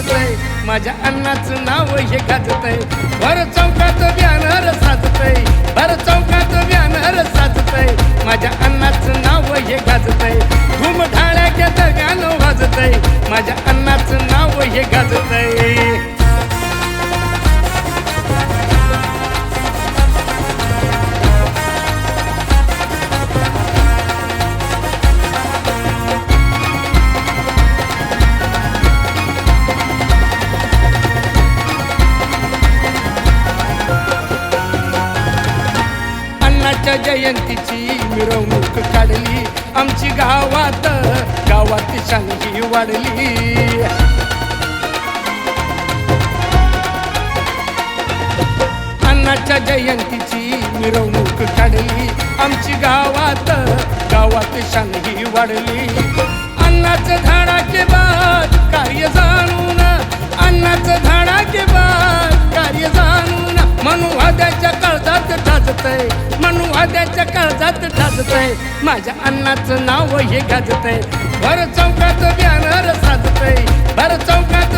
साजतय माझ्या अन्नाचं नाव हे गाजतय. भर चौकात बॅनर साजतय. भर चौकात बॅनर साजतय. माझ्या अन्नाचं नाव हे गाजतय. धूम घेत गाणं वाजतय. माझ्या अन्नाचं नाव हे गाजतय. तिची मिरवणूक काढली. आमची गावात गावात शांती वाढली. अण्णाच्या जयंतीची मिरवणूक काढली. आमची गावात गावात शांती वाढली. झाडा झाडाचे बाद कार्य जाणून झाडा झाडाचे बाद कार्य जाणून मनुवाद्याच्या काळजात ठाजतय साध्याच्या काळजात आहे माझ्या अण्णाचं नाव हे गाजतय. भर चौकात बॅनर आहे भर चौकात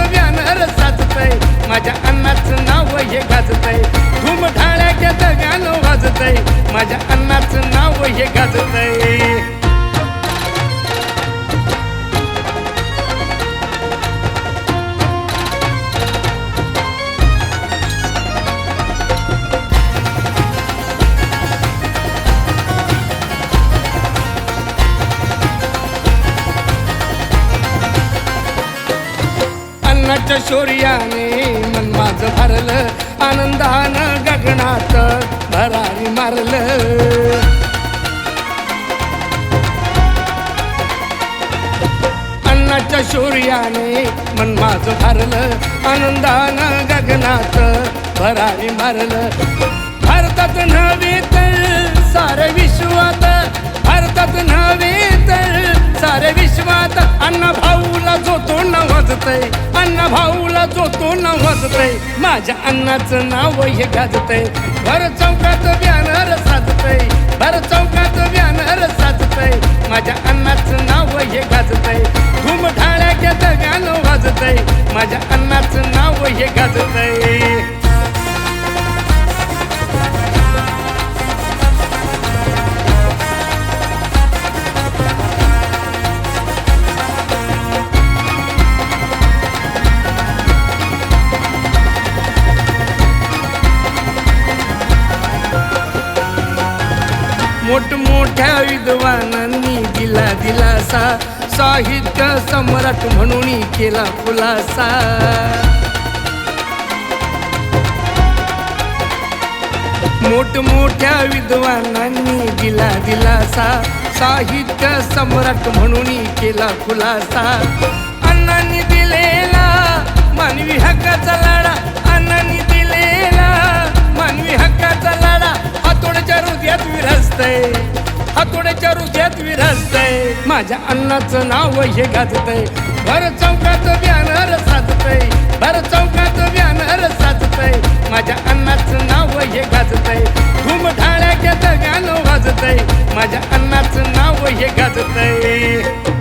तुझ्या शौर्याने मन माझं भरलं आनंदानं गगनात भरारी मारलं. अन्नाच्या शौर्याने मन माझं भरलं आनंदानं गगनात भरारी मारलं. भारतात नव्हे तर सारे विश्वात भारतात नव्हे तर सारे विश्व अण्णा भाऊला जो तो न वाजतय. अण्णा भाऊला जो तो न वाजतय. माझ्या अन्नाचं नाव हे गाजतय. भर चौकात व्यानर साजतय. भर चौकात व्यानर साजतय. माझ्या अन्नाचं नाव हे गाजतय. धूम घेत दगानं वाजतय. माझ्या अन्नाचं नाव हे गाजतय. मोठमोठ्या विद्वानांनी दिला दिलासा. साहित्य सम्राट म्हणून केला खुलासा. मोठमोठ्या विद्वानांनी दिला दिलासा. साहित्य सम्राट म्हणून केला खुलासा. अण्णांनी हातोड्याच्या हृदयात हातोड्याच्या हृदयात विरजतय माझ्या अण्णाचं नाव हे गाजतय भर चौकात बॅनर साजतय भर चौकात बॅनर साजतय माझ्या अण्णाचं नाव हे गाजतय धूम ढाळ्याच्या गाणं वाजतय माझ्या अण्णाचं नाव हे गाजतय